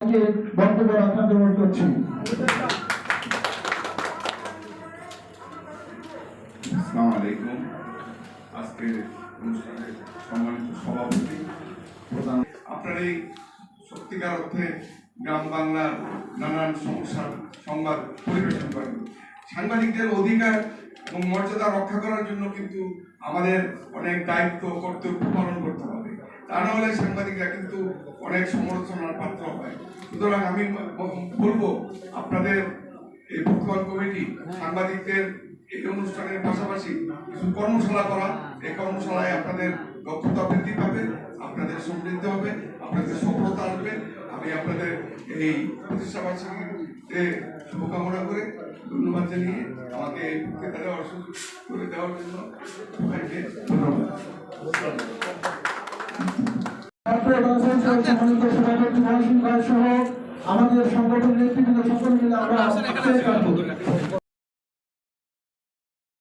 বক্তব্য করছি। আপনার এই সত্যিকার অর্থে গ্রাম বাংলার নানান সমস্যার সংবাদ সাংবাদিকদের অধিকার এবং মর্যাদা রক্ষা করার জন্য কিন্তু আমাদের অনেক দায়িত্ব, কর্তব্য পালন তা না হলে সাংবাদিকরা কিন্তু অনেক সমালোচনার পাত্র হয়। সুতরাং আমি বলব, আপনাদের এই বর্তমান কমিটি সাংবাদিকদের এই অনুষ্ঠানের পাশাপাশি কিছু কর্মশালা করা। এই কর্মশালায় আপনাদের দক্ষতা বৃদ্ধি পাবে, আপনাদের সমৃদ্ধ হবে, আপনাদের সফলতা আসবে। আমি আপনাদের এই প্রতিষ্ঠাবাসীতে শুভকামনা করে ধন্যবাদ জানিয়ে আমাকে বক্তৃতা দেওয়ার সুযোগ করে দেওয়ার জন্য ধন্যবাদ। আমাদের সংগঠন নেতৃবৃন্দ সকল মিলে আমরা